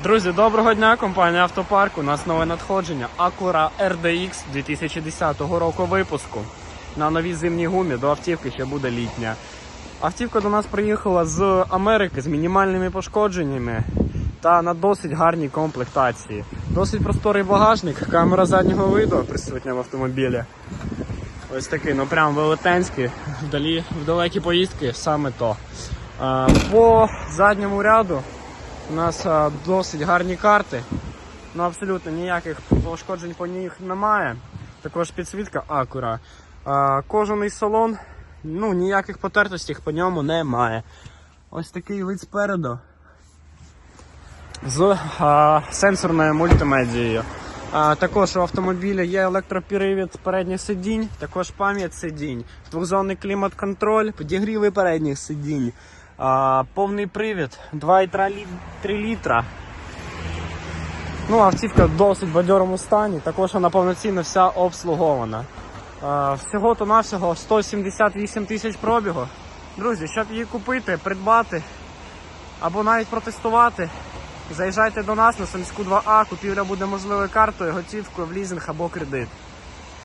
Друзі, доброго дня! Компанія Автопарк. У нас нове надходження Acura RDX 2010 року випуску. На новій зимній гумі до автівки ще буде літня. Автівка до нас приїхала з Америки з мінімальними пошкодженнями та на досить гарній комплектації. Досить просторий багажник, камера заднього виду присутня в автомобілі. Ось такий, ну прям велетенський, вдалі, в далекі поїздки саме то. По задньому ряду у нас а, досить гарні карти. Ну абсолютно ніяких пошкоджень по них немає. Також підсвітка Акура. А, кожаний салон, ну ніяких потертостей по ньому немає. Ось такий вид спереду з а, сенсорною мультимедією. А, також у автомобіля є електропривід передніх сидінь, також пам'ять сидінь, двохзонний клімат-контроль, підігріви передніх сидінь, а, повний привід, 2,3 літра. Ну, автівка в досить бадьорому стані, також вона повноцінно вся обслугована. Всього-то навсього 178 тисяч пробігу. Друзі, щоб її купити, придбати або навіть протестувати, заїжджайте до нас на Сумську 2А, купівля буде можливою картою, готівкою в лізинг або кредит.